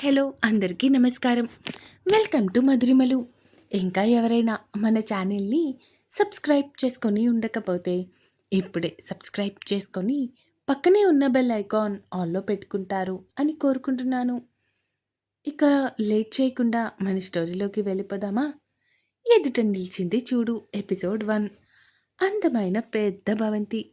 Hello అందరికీ నమస్కారం. Welcome to Madhurimalu. ఇంకా ఎవరైనా మన ఛానల్ని సబ్స్క్రైబ్ చేసుకొని ఉండకపోతే ఇప్పుడే సబ్స్క్రైబ్ చేసుకొని పక్కనే ఉన్న బెల్ ఐకాన్ ఆల్లో పెట్టుకుంటారు అని కోరుకుంటున్నాను. ఇక లేట్ చేయకుండా మన స్టోరీలోకి వెళ్ళిపోదామా? ఎదుట నిలిచింది చూడు ఎపిసోడ్ వన్. అందమైన పెద్ద భవంతి.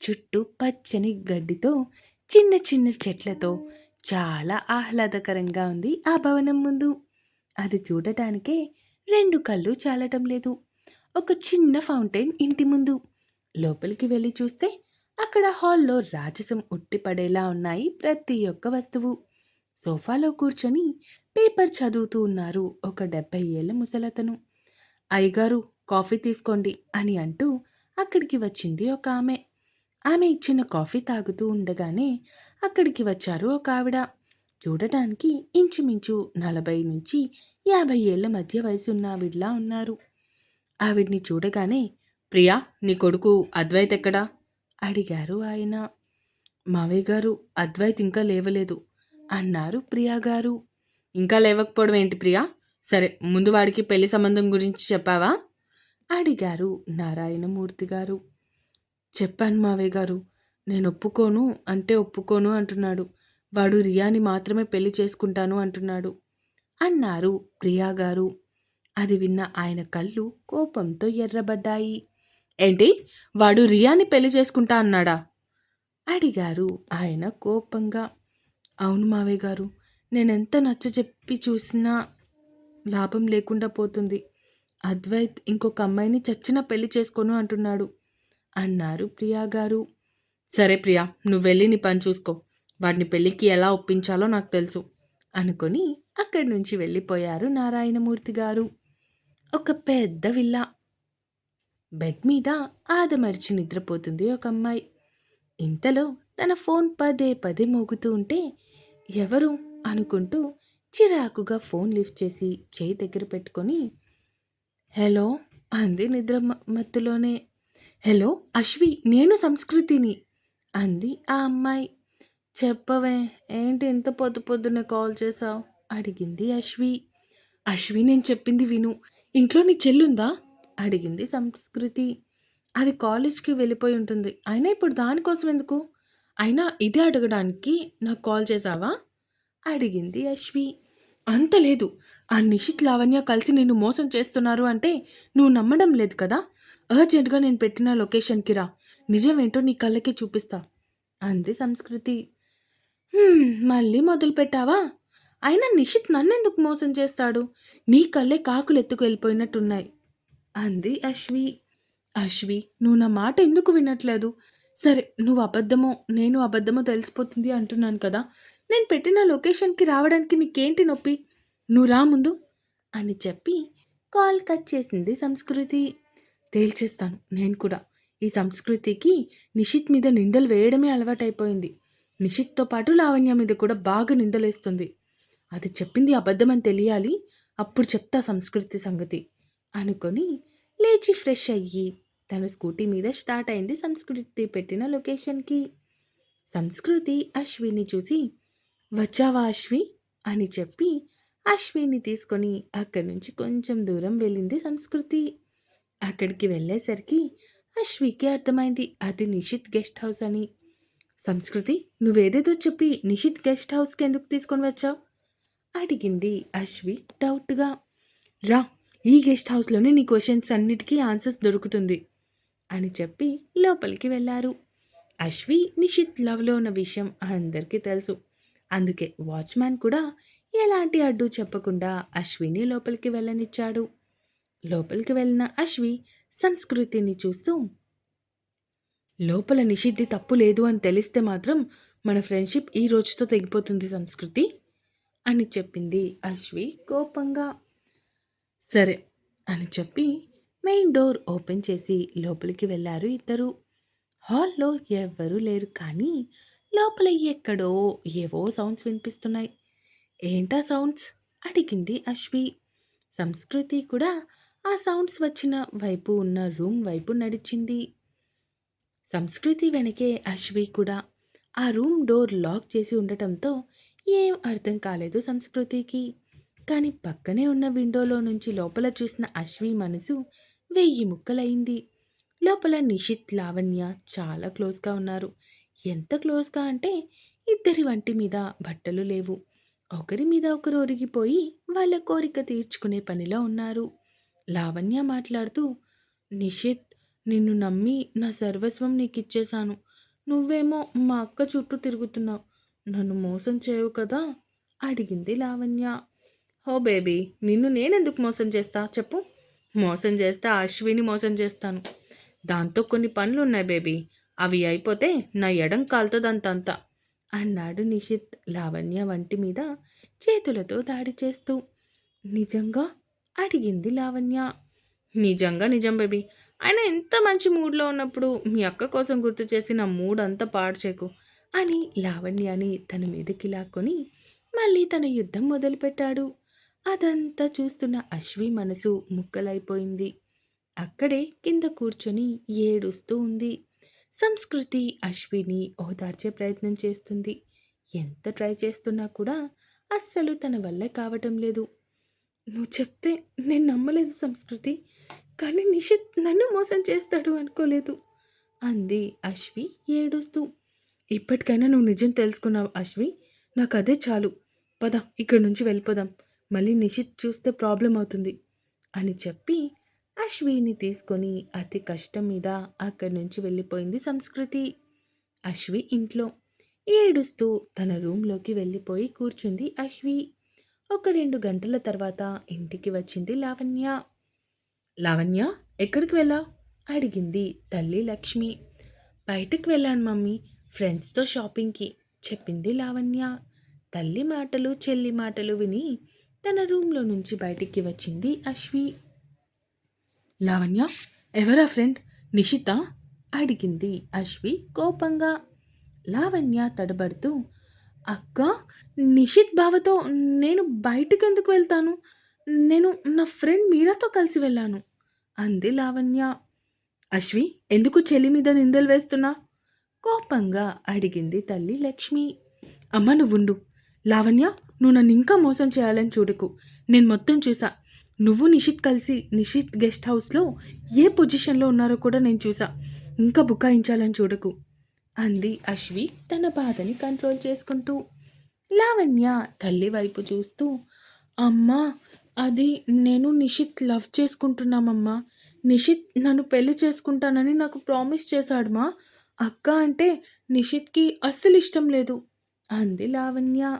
చుట్టూ పచ్చని గడ్డితో చిన్న చిన్న చెట్లతో చాలా ఆహ్లాదకరంగా ఉంది ఆ భవనం ముందు. అది చూడటానికే రెండు కళ్ళు చాలటం లేదు. ఒక చిన్న ఫౌంటైన్ ఇంటి ముందు. లోపలికి వెళ్ళి చూస్తే అక్కడ హాల్లో రాజసం ఉట్టిపడేలా ఉన్నాయి ప్రతి ఒక్క వస్తువు. సోఫాలో కూర్చొని పేపర్ చదువుతూ ఉన్నారు ఒక డెబ్బై ఏళ్ళ ముసలతను. అయ్యగారు కాఫీ తీసుకోండి అని అంటూ అక్కడికి వచ్చింది ఒక ఆమె. ఆమె ఇచ్చిన కాఫీ తాగుతూ ఉండగానే అక్కడికి వచ్చారు ఒక ఆవిడ చూడటానికి ఇంచుమించు నలభై నుంచి యాభై ఏళ్ళ మధ్య వయసున్న ఆవిడలా ఉన్నారు. ఆవిడ్ని చూడగానే ప్రియా నీ కొడుకు అద్వైత్ ఎక్కడా? అడిగారు ఆయన. మావయ్య గారు అద్వైత్ ఇంకా లేవలేదు అన్నారు ప్రియా గారు. ఇంకా లేవకపోవడం ఏంటి ప్రియా? సరే ముందు వాడికి పెళ్ళి సంబంధం గురించి చెప్పావా? అడిగారు నారాయణమూర్తి గారు. చెప్పాను మావయ్య గారు. నేను ఒప్పుకోను అంటే ఒప్పుకోను అంటున్నాడు. వాడు రియాని మాత్రమే పెళ్ళి చేసుకుంటాను అంటున్నాడు. అన్నారు ప్రియా గారు. అది విన్న ఆయన కళ్ళు కోపంతో ఎర్రబడ్డాయి. ఏంటి? వాడు రియాని పెళ్ళి చేసుకుంటా అన్నాడా? అడిగారు ఆయన కోపంగా. అవును మావయ్య గారు నేనెంత నచ్చ చెప్పి చూసినా లాభం లేకుండా పోతుంది. అద్వైత్ ఇంకొక అమ్మాయిని చచ్చిన పెళ్ళి చేసుకోను అంటున్నాడు. అన్నారు ప్రియా గారు. సరే ప్రియా నువ్వు వెళ్ళి నీ పని చూసుకో. వాడిని పెళ్ళికి ఎలా ఒప్పించాలో నాకు తెలుసు అనుకొని అక్కడి నుంచి వెళ్ళిపోయారు నారాయణమూర్తి గారు. ఒక పెద్ద విల్లా. బెడ్ మీద ఆదమరిచి నిద్రపోతుంది ఒక అమ్మాయి. ఇంతలో తన ఫోన్ పదే పదే మోగుతూ ఉంటే ఎవరు అనుకుంటూ చిరాకుగా ఫోన్ లిఫ్ట్ చేసి చేయి దగ్గర పెట్టుకొని హలో అంది నిద్ర మత్తులోనే హలో అశ్వి నేను సంస్కృతిని అంది ఆ అమ్మాయి. చెప్పవే ఏంటి ఇంత పొద్దు పొద్దున్నే కాల్ చేసావు అడిగింది అశ్వి. అశ్వి నేను చెప్పింది విను. ఇంట్లో నీ చెల్లుందా? అడిగింది సంస్కృతి. అది కాలేజ్కి వెళ్ళిపోయి ఉంటుంది. అయినా ఇప్పుడు దానికోసం ఎందుకు? అయినా ఇదే అడగడానికి నాకు కాల్ చేసావా అడిగింది అశ్వి. అంత లేదు. ఆ నిషిత్ లావణ్య కలిసి నిన్ను మోసం చేస్తున్నారు అంటే నువ్వు నమ్మడం లేదు కదా? అర్జెంటుగా నేను పెట్టిన లొకేషన్కి రా. నిజమేంటో నీ కళ్ళకి చూపిస్తా. అంది సంస్కృతి. మళ్ళీ మొదలు పెట్టావా? అయినా నిషిత్ నన్నెందుకు మోసం చేస్తాడు? నీ కళ్ళే కాకులు ఎత్తుకు వెళ్ళిపోయినట్టున్నాయి. అంది అశ్వి. అశ్వి నువ్వు నా మాట ఎందుకు వినట్లేదు? సరే నువ్వు అబద్ధమో నేను అబద్ధమో తెలిసిపోతుంది అంటున్నాను కదా. నేను పెట్టిన లొకేషన్కి రావడానికి నీకేంటి నొప్పి? నువ్వు రా ముందు. అని చెప్పి కాల్ కట్ చేసింది సంస్కృతి. తేల్చేస్తాను. నేను కూడా. ఈ సంస్కృతికి నిషిత్ మీద నిందలు వేయడమే అలవాటైపోయింది. నిషిత్తో పాటు లావణ్య మీద కూడా బాగా నిందలేస్తుంది. అది చెప్పింది అబద్ధమని తెలియాలి. అప్పుడు చెప్తా సంస్కృతి సంగతి అనుకొని లేచి ఫ్రెష్ అయ్యి తన స్కూటీ మీద స్టార్ట్ అయింది సంస్కృతి పెట్టిన లొకేషన్కి. సంస్కృతి అశ్విని చూసి వచ్చావా అశ్వి? అని చెప్పి అశ్విని తీసుకొని అక్కడి నుంచి కొంచెం దూరం వెళ్ళింది సంస్కృతి. అక్కడికి వెళ్ళేసరికి అశ్వికి అర్థమైంది అది నిషిత్ గెస్ట్ హౌస్ అని. సంస్కృతి నువ్వేదేదో చెప్పి నిషిత్ గెస్ట్ హౌస్కి ఎందుకు తీసుకొని వచ్చావు? అడిగింది అశ్వి డౌట్గా. రా ఈ గెస్ట్ హౌస్లోనే నీ క్వశ్చన్స్ అన్నిటికీ ఆన్సర్స్ దొరుకుతుంది అని చెప్పి లోపలికి వెళ్ళారు. అశ్వి నిషిత్ లవ్లో ఉన్న విషయం అందరికీ తెలుసు. అందుకే వాచ్మ్యాన్ కూడా ఎలాంటి అడ్డు చెప్పకుండా అశ్విని లోపలికి వెళ్ళనిచ్చాడు. లోపలికి వెళ్ళిన అశ్వి సంస్కృతిని చూస్తూ లోపల నిషిద్ధి తప్పు లేదు అని తెలిస్తే మాత్రం మన ఫ్రెండ్షిప్ ఈ రోజుతో తెగిపోతుంది సంస్కృతి అని చెప్పింది అశ్వి కోపంగా. సరే అని చెప్పి మెయిన్ డోర్ ఓపెన్ చేసి లోపలికి వెళ్ళారు ఇద్దరు. హాల్లో ఎవ్వరూ లేరు కానీ లోపల ఎక్కడో ఏవో సౌండ్స్ వినిపిస్తున్నాయి. ఏంటా సౌండ్స్? అడిగింది అశ్వి. సంస్కృతి కూడా ఆ సౌండ్స్ వచ్చిన వైపు ఉన్న రూమ్ వైపు నడిచింది. సంస్కృతి వెనకే అశ్వి కూడా. ఆ రూమ్ డోర్ లాక్ చేసి ఉండటంతో ఏం అర్థం కాలేదు సంస్కృతికి. కానీ పక్కనే ఉన్న విండోలో నుంచి లోపల చూసిన అశ్వి మనసు వెయ్యి ముక్కలైంది. లోపల నిషిత్ లావణ్య చాలా క్లోజ్గా ఉన్నారు. ఎంత క్లోజ్గా అంటే ఇద్దరి వంటి మీద బట్టలు లేవు. ఒకరి మీద ఒకరు ఒరిగిపోయి వాళ్ళ కోరిక తీర్చుకునే పనిలో ఉన్నారు. లావణ్య మాట్లాడుతూ నిషిత్ నిన్ను నమ్మి నా సర్వస్వం నీకు ఇచ్చేశాను నువ్వేమో మా అక్క చుట్టూ తిరుగుతున్నావు. నన్ను మోసం చేయవు కదా? అడిగింది లావణ్య. హో బేబీ నిన్ను నేనెందుకు మోసం చేస్తా చెప్పు. మోసం చేస్తే అశ్విని మోసం చేస్తాను. దాంతో కొన్ని పనులు ఉన్నాయి బేబీ. అవి అయిపోతే నా ఎడం కాలుతుందంతంతా అన్నాడు నిషిత్ లావణ్య వంటి మీద చేతులతో దాడి చేస్తూ. నిజంగా? అడిగింది లావణ్య. నిజంగా నిజం బేబీ. ఆయన ఎంత మంచి మూడ్లో ఉన్నప్పుడు మీ అక్క కోసం గుర్తు చేసి నా మూడ్ అంతా పాడు అని లావణ్యని తన మీదకి లాక్కొని మళ్ళీ తన యుద్ధం మొదలుపెట్టాడు. అదంతా చూస్తున్న అశ్వి మనసు ముక్కలైపోయింది. అక్కడే కింద కూర్చొని ఏడుస్తూ ఉంది. సంస్కృతి అశ్విని ఓదార్చే ప్రయత్నం చేస్తుంది. ఎంత ట్రై చేస్తున్నా కూడా అస్సలు తన వల్ల కావటం లేదు. నువ్వు చెప్తే నేను నమ్మలేదు సంస్కృతి కానీ నిషిత్ నన్ను మోసం చేస్తాడు అనుకోలేదు అంది అశ్వి ఏడుస్తూ. ఇప్పటికైనా నువ్వు నిజం తెలుసుకున్నావు అశ్వి నాకు అదే చాలు. పద ఇక్కడి నుంచి వెళ్ళిపోదాం మళ్ళీ నిషిత్ చూస్తే ప్రాబ్లం అవుతుంది అని చెప్పి అశ్విని తీసుకొని అతి కష్టం మీద అక్కడి నుంచి వెళ్ళిపోయింది సంస్కృతి. అశ్వి ఇంట్లో ఏడుస్తూ తన రూమ్లోకి వెళ్ళిపోయి కూర్చుంది అశ్వి. ఒక రెండు గంటల తర్వాత ఇంటికి వచ్చింది లావణ్య. లావణ్య ఎక్కడికి వెళ్ళావు? అడిగింది తల్లి లక్ష్మి. బయటకు వెళ్ళాను మమ్మీ ఫ్రెండ్స్తో షాపింగ్కి చెప్పింది లావణ్య. తల్లి మాటలు చెల్లి మాటలు విని తన రూమ్లో నుంచి బయటికి వచ్చింది అశ్వి. లావణ్య ఎవరా ఫ్రెండ్? నిషిత? అడిగింది అశ్వి కోపంగా. లావణ్య తడబడుతూ అక్క నిషిత్ బావతో నేను బయటకు ఎందుకు వెళ్తాను? నేను నా ఫ్రెండ్ మీరాతో కలిసి వెళ్ళాను. అంది లావణ్య. అశ్వి ఎందుకు చెల్లి మీద నిందలు వేస్తున్నా? కోపంగా అడిగింది తల్లి లక్ష్మి. అమ్మ నువ్వుండు. లావణ్య నువ్వు నన్ను ఇంకా మోసం చేయాలని చూడకు. నేను మొత్తం చూసా. నువ్వు నిషిత్ కలిసి నిషిత్ గెస్ట్ హౌస్లో ఏ పొజిషన్లో ఉన్నారో కూడా నేను చూసా. ఇంకా బుకాయించాలని చూడకు. అంది అశ్వి తన బాధని కంట్రోల్ చేసుకుంటూ. లావణ్య తల్లి వైపు చూస్తూ అమ్మా అది నేను నిషిత్ లవ్ చేసుకుంటున్నామమ్మా. నిషిత్ నన్ను పెళ్ళి చేసుకుంటానని నాకు ప్రామిస్ చేశాడుమా అక్క అంటే నిషిత్కి అస్సలు ఇష్టం లేదు అంది లావణ్య.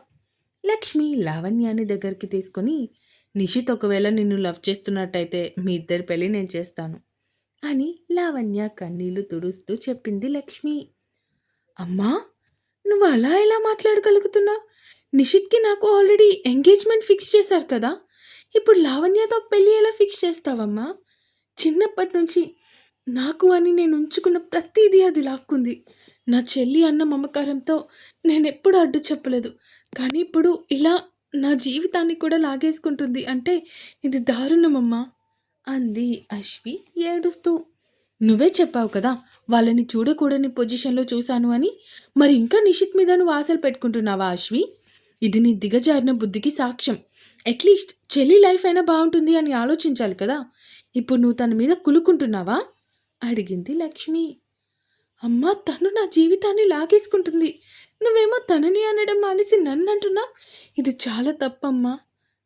లక్ష్మి లావణ్యాన్ని దగ్గరికి తీసుకొని నిషిత్ ఒకవేళ నిన్ను లవ్ చేస్తున్నట్టయితే మీ ఇద్దరి పెళ్ళి నేను చేస్తాను అని లావణ్య కన్నీళ్ళు తుడుస్తూ చెప్పింది లక్ష్మి. అమ్మా నువ్వు అలా ఎలా మాట్లాడగలుగుతున్నావు నిషిత్కి నాకు ఆల్రెడీ ఎంగేజ్మెంట్ ఫిక్స్ చేశారు కదా. ఇప్పుడు లావణ్యతో పెళ్ళి ఎలా ఫిక్స్ చేస్తావమ్మా? చిన్నప్పటి నుంచి నాకు అని నేను ఉంచుకున్న ప్రతిదీ అది లాక్కుంది. నా చెల్లి అన్న మమకారంతో నేను ఎప్పుడు అడ్డు చెప్పలేదు. కానీ ఇప్పుడు ఇలా నా జీవితాన్ని కూడా లాగేసుకుంటుంది అంటే ఇది దారుణమమ్మా. అంది అశ్వి ఏడుస్తూ. నువ్వే చెప్పావు కదా వాళ్ళని చూడకూడని పొజిషన్లో చూశాను అని. మరి ఇంకా నిషిత్ మీద నువ్వు ఆశలు పెట్టుకుంటున్నావా అశ్వి? ఇది నీ దిగజారిన బుద్ధికి సాక్ష్యం. అట్లీస్ట్ చెల్లి లైఫ్ అయినా బాగుంటుంది అని ఆలోచించాలి కదా. ఇప్పుడు నువ్వు తన మీద కులుకుంటున్నావా? అడిగింది లక్ష్మి. అమ్మ తను నా జీవితాన్ని లాగేసుకుంటుంది. నువ్వేమో తనని అనడం మానేసి నన్ను అంటున్నా? ఇది చాలా తప్పమ్మా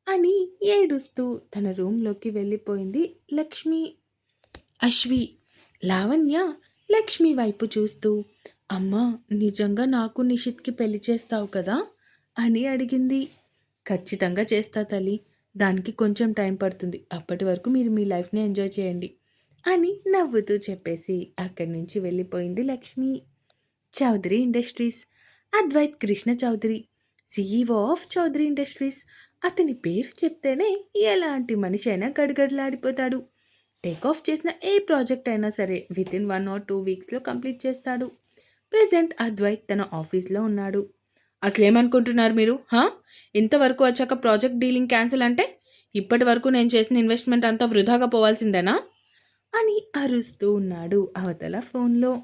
అని ఏడుస్తూ తన రూమ్లోకి వెళ్ళిపోయింది లక్ష్మి. అశ్వి లావణ్య లక్ష్మి వైపు చూస్తూ అమ్మా నిజంగా నాకు నిషిత్కి పెళ్ళి చేస్తావు కదా? అని అడిగింది. ఖచ్చితంగా చేస్తా తల్లి. దానికి కొంచెం టైం పడుతుంది. అప్పటి వరకు మీరు మీ లైఫ్ని ఎంజాయ్ చేయండి అని నవ్వుతూ చెప్పేసి అక్కడి నుంచి వెళ్ళిపోయింది Lakshmi. Chowdary industries. Advaith Krishna Chowdary. CEO of Chowdary industries. అతని పేరు చెప్తేనే ఎలాంటి మనిషి అయినా గడగడలాడిపోతాడు. టేక్ ఆఫ్ చేసిన ఏ ప్రాజెక్ట్ అయినా సరే within one or two వీక్స్లో కంప్లీట్ చేస్తాడు. ప్రజెంట్ అద్వైత్ తన ఆఫీస్లో ఉన్నాడు. అసలు ఏమనుకుంటున్నారు మీరు? హా? ఇంతవరకు వచ్చాక ప్రాజెక్ట్ డీలింగ్ క్యాన్సిల్ అంటే ఇప్పటి వరకు నేను చేసిన ఇన్వెస్ట్మెంట్ అంతా వృధాగా పోవాల్సిందేనా? అని అరుస్తూ ఉన్నాడు అవతల ఫోన్లో.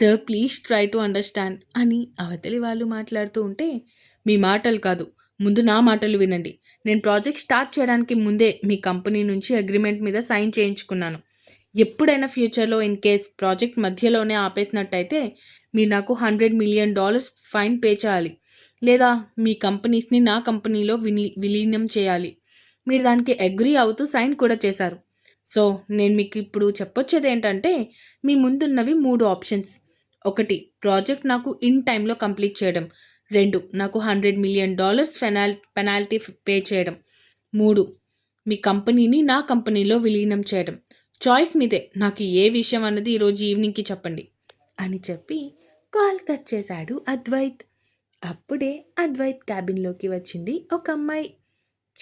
Sir please try to understand అని అవతలి వాళ్ళు మాట్లాడుతూ ఉంటే మీ మాటలు కాదు ముందు నా మాటలు వినండి. నేను ప్రాజెక్ట్ స్టార్ట్ చేయడానికి ముందే మీ కంపెనీ నుంచి అగ్రిమెంట్ మీద సైన్ చేయించుకున్నాను. ఎప్పుడైనా ఫ్యూచర్లో ఇన్ కేస్ ప్రాజెక్ట్ మధ్యలోనే ఆపేసినట్టయితే మీరు నాకు hundred million dollars fine pay చేయాలి. లేదా మీ కంపెనీస్ని నా కంపెనీలో విని విలీనం చేయాలి. మీరు దానికి అగ్రి అవుతూ సైన్ కూడా చేశారు. సో నేను మీకు ఇప్పుడు చెప్పొచ్చేది ఏంటంటే మీ ముందున్నవి మూడు ఆప్షన్స్. ఒకటి ప్రాజెక్ట్ నాకు ఇన్ టైంలో కంప్లీట్ చేయడం. రెండు నాకు హండ్రెడ్ మిలియన్ డాలర్స్ ఫెనాల్ పెనాల్టీ పే చేయడం. మూడు మీ కంపెనీని నా కంపెనీలో విలీనం చేయడం. చాయిస్ మీదే నాకు ఏ విషయం అన్నది ఈరోజు ఈవినింగ్కి చెప్పండి. అని చెప్పి కాల్ కట్ చేశాడు అద్వైత్. అప్పుడే అద్వైత్ క్యాబిన్లోకి వచ్చింది ఒక అమ్మాయి.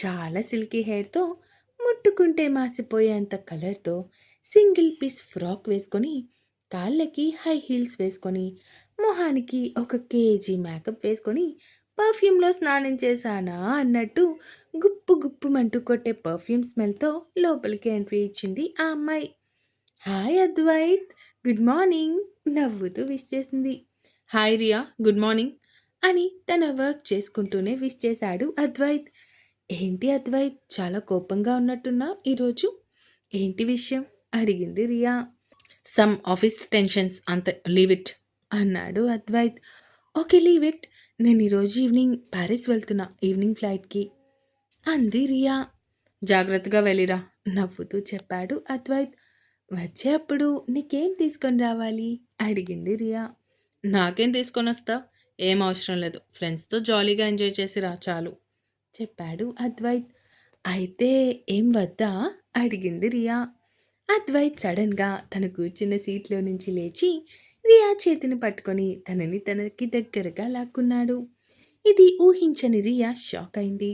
చాలా సిల్కీ హెయిర్తో ముట్టుకుంటే మాసిపోయేంత కలర్తో సింగిల్ పీస్ ఫ్రాక్ వేసుకొని కాళ్ళకి హై హీల్స్ వేసుకొని మొహానికి ఒక కేజీ మేకప్ వేసుకొని పర్ఫ్యూమ్లో స్నానం చేశానా అన్నట్టు గుప్పు గుప్పుమంటూ కొట్టే పర్ఫ్యూమ్ స్మెల్తో లోపలికి ఎంట్రీ ఇచ్చింది ఆ అమ్మాయి. హాయ్ అద్వైత్ గుడ్ మార్నింగ్ నవ్వుతూ విష్ చేసింది. హాయ్ రియా గుడ్ మార్నింగ్ అని తన వర్క్ చేసుకుంటూనే విష్ చేశాడు అద్వైత్. ఏంటి అద్వైత్ చాలా కోపంగా ఉన్నట్టున్నా ఈరోజు? ఏంటి విషయం? అడిగింది రియా. సమ్ ఆఫీస్ టెన్షన్స్ అంత లీవ్ ఇట్. అన్నాడు అద్వైత్. Okay leave it. నేను ఈరోజు ఈవినింగ్ ప్యారిస్ వెళ్తున్నా ఈవినింగ్ ఫ్లైట్కి. అంది రియా. జాగ్రత్తగా వెళ్ళిరా నవ్వుతూ చెప్పాడు అద్వైత్. వచ్చేప్పుడు నీకేం తీసుకొని రావాలి? అడిగింది రియా. నాకేం తీసుకొని వస్తావు ఏం అవసరం లేదు. ఫ్రెండ్స్తో జాలీగా ఎంజాయ్ చేసి రా చాలు. చెప్పాడు అద్వైత్. అయితే ఏం వద్దా? అడిగింది రియా. అద్వైత్ సడన్గా తన కూర్చున్న సీట్లో నుంచి లేచి రియా చేతిని పట్టుకొని తనని తనకి దగ్గరగా లాక్కున్నాడు. ఇది ఊహించని రియా షాక్ అయింది.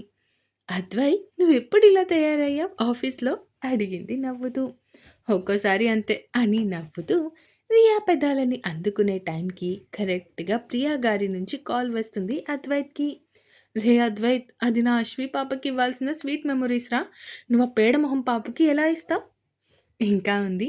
అద్వైత్ నువ్వెప్పుడు ఇలా తయారయ్యా? ఆఫీస్లో అడిగింది నవ్వుతూ. ఒక్కోసారి అంతే అని నవ్వుతూ రియా పెదాలని అందుకునే టైంకి కరెక్ట్గా ప్రియా గారి నుంచి కాల్ వస్తుంది అద్వైత్కి. రే అద్వైత్ అది నా అశ్వి పాపకి ఇవ్వాల్సిన స్వీట్ మెమొరీస్ రా నువ్వు ఆ పేడ మొహం పాపకి ఎలా ఇస్తావు? ఇంకా ఉంది